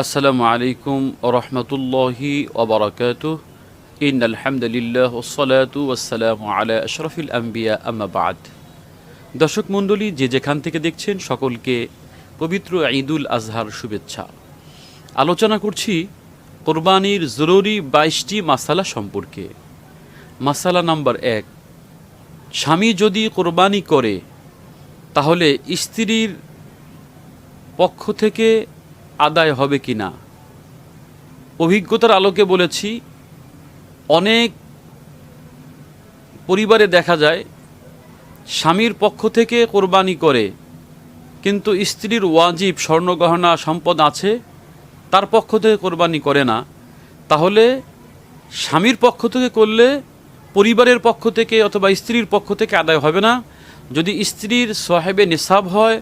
আসসালামু আলাইকুম রহমতুল্লাহি ওবরাকাত ইন আলহামদুলিল্লাহ ওসলাতু ওসালামু আলা আশরফিল আম্বিয়া আম্মাবাদ দর্শক মণ্ডলী, যে যেখান থেকে দেখছেন, সকলকে পবিত্র ঈদুল আজহার শুভেচ্ছা। আলোচনা করছি কোরবানির জরুরি বাইশটি মাসালা সম্পর্কে। মাসালা নাম্বার এক, স্বামী যদি কোরবানি করে, তাহলে স্ত্রীর পক্ষ থেকে আদায় হবে কি না? অভিজ্ঞতার আলোকে বলেছি, অনেক পরিবারে দেখা যায়, স্বামীর পক্ষ থেকে কোরবানি করে, কিন্তু স্ত্রীর ওয়াজিব, স্বর্ণগহনা, সম্পদ আছে, তার পক্ষ থেকে কোরবানি করে না। তাহলে স্বামীর পক্ষ থেকে করলে পরিবারের পক্ষ থেকে অথবা স্ত্রীর পক্ষ থেকে আদায় হবে না। যদি স্ত্রীর সাহেবে নিসাব হয়,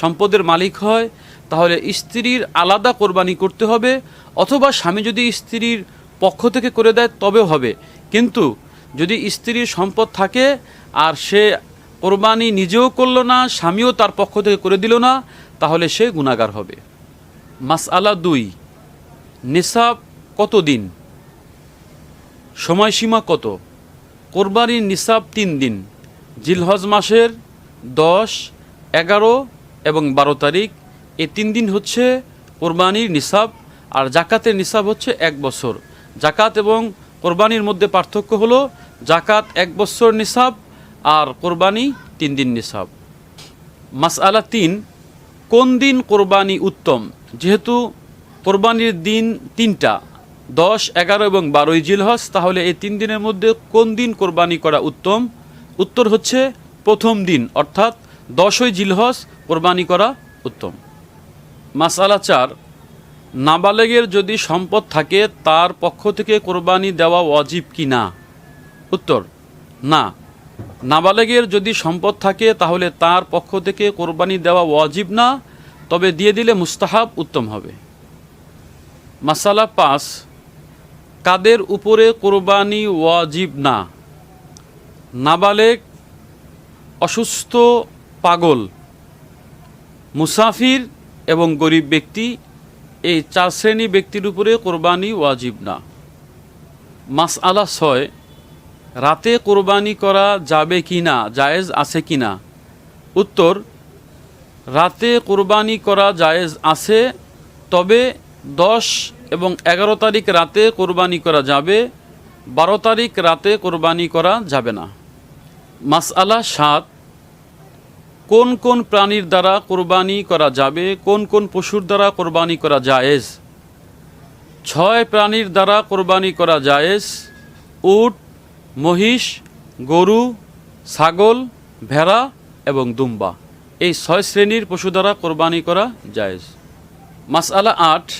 সম্পদের মালিক হয় তাহলে স্ত্রীর আলাদা কোরবানি করতে হবে, অথবা স্বামী যদি স্ত্রীর পক্ষ থেকে করে দেয় তবেও হবে। কিন্তু যদি স্ত্রীর সম্পদ থাকে, আর সে কোরবানি নিজেও করল না, স্বামীও তার পক্ষ থেকে করে দিল না, তাহলে সে গুণাগার হবে। মাসআলা দুই, নিসাব কত দিন? সময়সীমা কত? কোরবানির নিসাব তিন দিন। জিলহজ মাসের দশ, এগারো এবং বারো তারিখ এই তিন দিন হচ্ছে কোরবানির নিসাব আর জাকাতের নিসাব হচ্ছে এক বছর। জাকাত এবং কোরবানির মধ্যে পার্থক্য হলো জাকাত এক বছর নিসাব আর কোরবানি তিন দিন নিসাব। মাসআলা তিন, কোন দিন কোরবানি উত্তম? যেহেতু কোরবানির দিন তিনটা, দশ, এগারো এবং বারোই জিলহজ, তাহলে এই তিন দিনের মধ্যে কোন দিন কোরবানি করা উত্তম? উত্তর হচ্ছে প্রথম দিন, অর্থাৎ দশই জিলহস কোরবানি করা উত্তম। মাসালা চার, নাবালেগের যদি সম্পদ থাকে, তার পক্ষ থেকে কোরবানি দেওয়া ওয়াজিব কি না? উত্তর, না। নাবালেগের যদি সম্পদ থাকে, তাহলে তার পক্ষ থেকে কোরবানি দেওয়া ওয়াজিব না, তবে দিয়ে দিলে মুস্তাহাব উত্তম হবে। মাসালা পাঁচ, কাদের উপরে কোরবানি ওয়াজিব না? নাবালেগ, অসুস্থ, পাগল। মুসাফির এবং গরিব ব্যক্তি এই চার শ্রেণি ব্যক্তির উপরে কোরবানি ওয়াজিব না। মাস আলা ছয়, রাতে কোরবানি করা যাবে কি না, জায়েজ আছে কি না? উত্তর, রাতে কোরবানি করা জায়েজ আছে, তবে দশ এবং এগারো তারিখ রাতে কোরবানি করা যাবে, বারো তারিখ রাতে কোরবানি করা যাবে না। মাসআলা সাত কোন কোন প্রাণীর দ্বারা কোরবানি করা যাবে, কোন কোন পশুর দ্বারা কোরবানি করা জায়েজ? ছয় প্রাণীর দ্বারা কোরবানি করা জায়েজ, উট, মহিষ, গরু, ছাগল, ভেড়া এবং দুম্বা। এই ছয় শ্রেণির পশু দ্বারা কোরবানি করা জায়েজ। মাসআলা আট,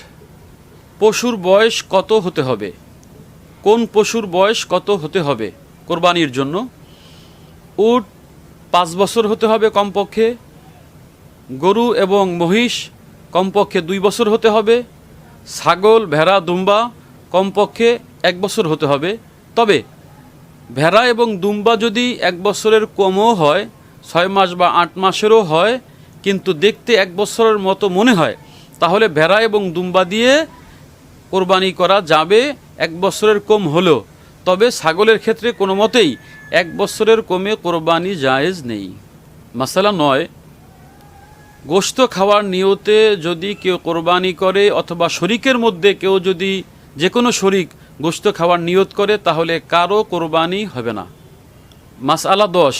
পশুর বয়স কত হতে হবে? কোন পশুর বয়স কত হতে হবে কোরবানির জন্য? উট পাঁচ বছর হতে হবে কমপক্ষে। গরু এবং মহিষ কমপক্ষে দুই বছর হতে হবে। ছাগল, ভেড়া, দুম্বা কমপক্ষে এক বছর হতে হবে। তবে ভেড়া এবং দুম্বা যদি এক বছরের কমও হয়, ছয় মাস বা আট মাসেরও হয়, কিন্তু দেখতে এক বছরের মতো মনে হয়, তাহলে ভেড়া এবং দুম্বা দিয়ে কোরবানি করা যাবে এক বছরের কম হলেও। তবে ছাগলের ক্ষেত্রে কোনো মতেই এক বছরের কমে কোরবানি জায়েজ নেই। মাসালা নয়, গোশত খাওয়ার নিয়তে যদি কেউ কোরবানি করে অথবা শরিকের মধ্যে কেউ যদি যে কোনো শরিক গোস্ত খাওয়ার নিয়ত করে, তাহলে কারও কোরবানি হবে না। মাসালা দশ,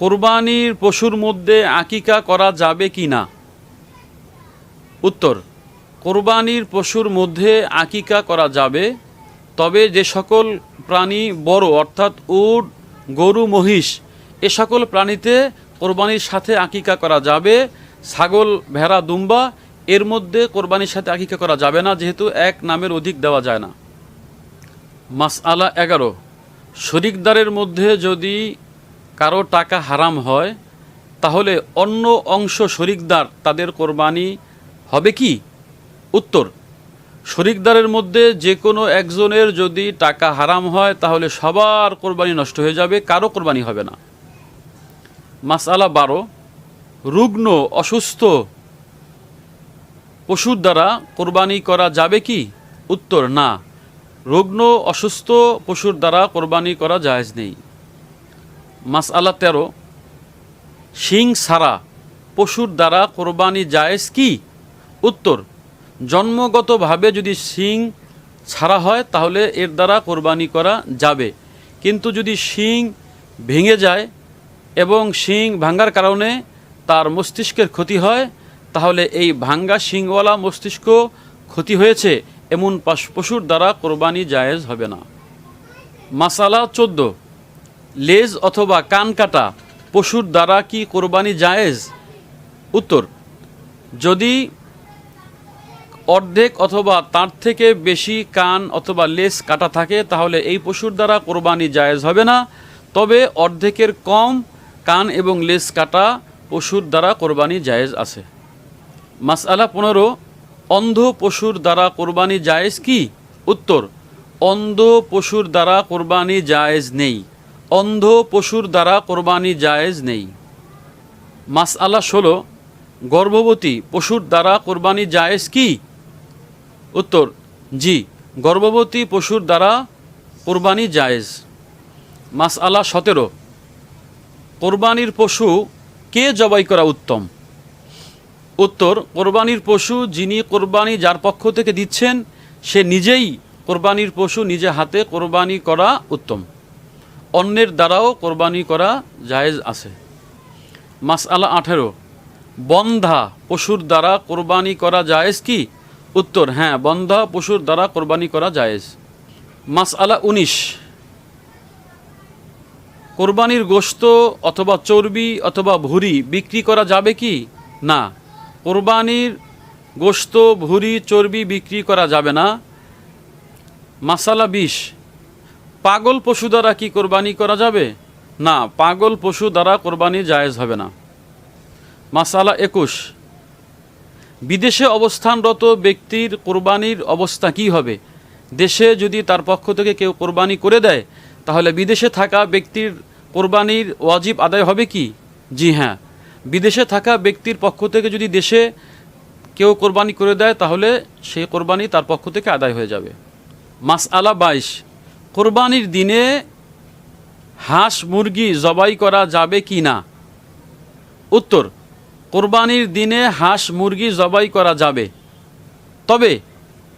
কোরবানির পশুর মধ্যে আকিকা করা যাবে কি না? উত্তর, কোরবানির পশুর মধ্যে আকিকা করা যাবে, তবে যে সকল প্রাণী বড়, অর্থাৎ উট, গরু, মহিষ, এ সকল প্রাণীতে কোরবানির সাথে আকিকা করা যাবে। ছাগল, ভেড়া, দুম্বা, এর মধ্যে কোরবানির সাথে আকিকা করা যাবে না, যেহেতু এক নামের অধিক দেওয়া যায় না। মাস আলা এগারো। শরিকদারের মধ্যে যদি কারও টাকা হারাম হয়, তাহলে অন্য অংশ শরিকদার তাদের কোরবানি হবে কি? উত্তর শরিকদারের মধ্যে যে কোনো একজনের যদি টাকা হারাম হয়, তাহলে সবার কোরবানি নষ্ট হয়ে যাবে, কারও কোরবানি হবে না। মাসালা বারো, রুগ্ন, অসুস্থ পশুর দ্বারা কোরবানি করা যাবে কি? উত্তর, না। রুগ্ন, অসুস্থ পশুর দ্বারা কোরবানি করা জায়েজ নেই। মাস আল্লাহ তেরো, শিং ছাড়া পশুর দ্বারা কোরবানি জায়েজ কি? উত্তর জন্মগতভাবে যদি শিং ছাড়া হয়, তাহলে এর দ্বারা কোরবানি করা যাবে। কিন্তু যদি শিং ভেঙে যায় এবং শিং ভাঙ্গার কারণে তার মস্তিষ্কের ক্ষতি হয়, তাহলে এই ভাঙ্গা শিংওয়ালা মস্তিষ্ক ক্ষতি হয়েছে। এমন পাশ- পশুর দ্বারা কোরবানি জায়েজ হবে না। মাসালা চোদ্দ। লেজ অথবা কান কাটা পশুর দ্বারা কি কোরবানি জায়েজ? উত্তর, যদি অর্ধেক অথবা তার থেকে বেশি কান অথবা লেস কাটা থাকে, তাহলে এই পশুর দ্বারা কোরবানি জায়েজ হবে না। তবে অর্ধেকের কম কান এবং লেজ কাটা পশুর দ্বারা কোরবানি জায়েজ আছে। মাসআলা পনেরো, অন্ধ পশুর দ্বারা কোরবানি জায়েজ কি? উত্তর, অন্ধ পশুর দ্বারা কোরবানি জায়েজ নেই। অন্ধ পশুর দ্বারা কোরবানি জায়েজ নেই। মাসআলা ষোলো, গর্ভবতী পশুর দ্বারা কোরবানি জায়েজ কি? উত্তর, জি, গর্ভবতী পশুর দ্বারা কোরবানি জায়েজ। মাসআলা সতেরো, কোরবানির পশু কে জবাই করা উত্তম? উত্তর, কোরবানির পশু যিনি কোরবানি যার পক্ষ থেকে দিচ্ছেন, সে নিজেই কোরবানির পশু নিজে হাতে কোরবানি করা উত্তম। অন্যের দ্বারাও কোরবানি করা জায়েজ আছে। মাসআলা আঠেরো, বন্ধা পশুর দ্বারা কোরবানি করা জায়েজ কি? উত্তর হ্যাঁ বন্ধা পশুর দ্বারা কোরবানি করা জায়েজ। মাসআলা উনিশ। কোরবানির গোশত অথবা চর্বি অথবা ভুঁড়ি বিক্রি করা যাবে কি? না। কোরবানির গোশত, ভুঁড়ি, চর্বি বিক্রি করা যাবে না। মাসালা বিষ পাগল পশু দ্বারা কি কোরবানি করা যাবে? না, পাগল পশু দ্বারা কোরবানি জায়েজ হবে না। মাসালা একুশ। বিদেশে অবস্থানরত ব্যক্তির কোরবানির অবস্থা কি হবে? দেশে যদি তার পক্ষ থেকে কেউ কোরবানি করে দেয়, তাহলে বিদেশে থাকা ব্যক্তির কোরবানির ওয়াজিব আদায় হবে কি? জি হ্যাঁ। বিদেশে থাকা ব্যক্তির পক্ষ থেকে যদি দেশে কেউ কোরবানি করে দেয়, তাহলে সেই কোরবানি তার পক্ষ থেকে আদায় হয়ে যাবে। মাস আলা বাইশ। কোরবানির দিনে হাঁস মুরগি জবাই করা যাবে কি না? উত্তর কোরবানির দিনে হাঁস মুরগি জবাই করা যাবে। তবে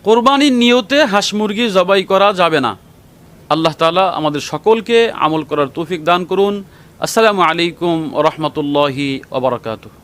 কোরবানির নিয়তে হাঁস মুরগি জবাই করা যাবে না। আল্লাহ তালা আমাদের সকলকে আমল করার তৌফিক দান করুন। আসসালামু আলাইকুম রহমতুল্লাহি ওবরাকাতুহ